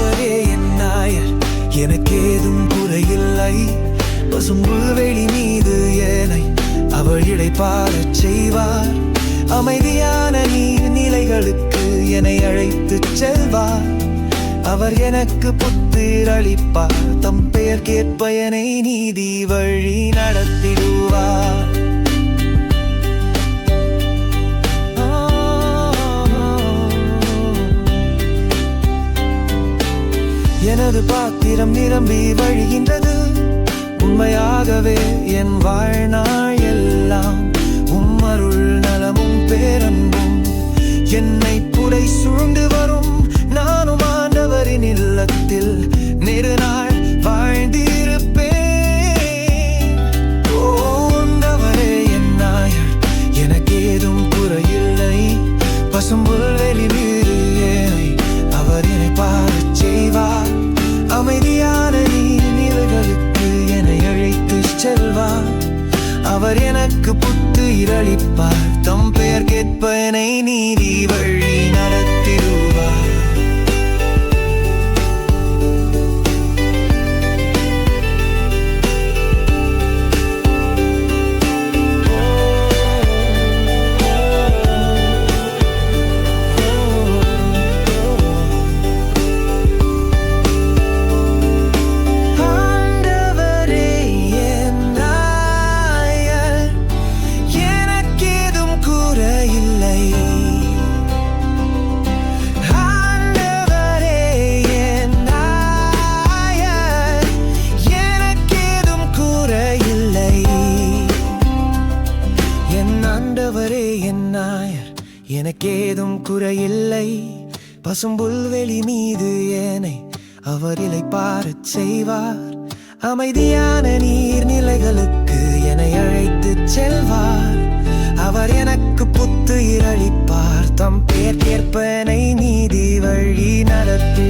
அவரே என் நாயர். எனக்கேதும் குறையில்லை. பசும்புல்வெளி மீது ஏனை அவள் இடைப்பாரச் செய்வார். அமைதியான நீர் நிலைகளுக்கு என்னை அழைத்துச் செல்வார். அவர் எனக்கு புத்திர் அளிப்பார். தம் பெயர் கேட்பயனை நீதி வழி நடத்திடுவார். எனது பாத்திரம் நிரம்பி வழிகின்றது. உண்மையாகவே என் வாழ்நாள் எல்லாம் உம்மருள் நலமும் அவர் எனக்கு புத்து இரளிப்பார் தம் பெயர் கேட்பனை நீதிவர் எனக்கேதும் குறையில்லை. பசும்புல்வெளி மீது ஏனை அவர் இலை செய்வார். அமைதியான நீர்நிலைகளுக்கு என அழைத்துச் செல்வார். அவர் எனக்கு புத்துயிரளிப்பார் தம் பேர் கேட்பனை நீதி வழி நடத்தி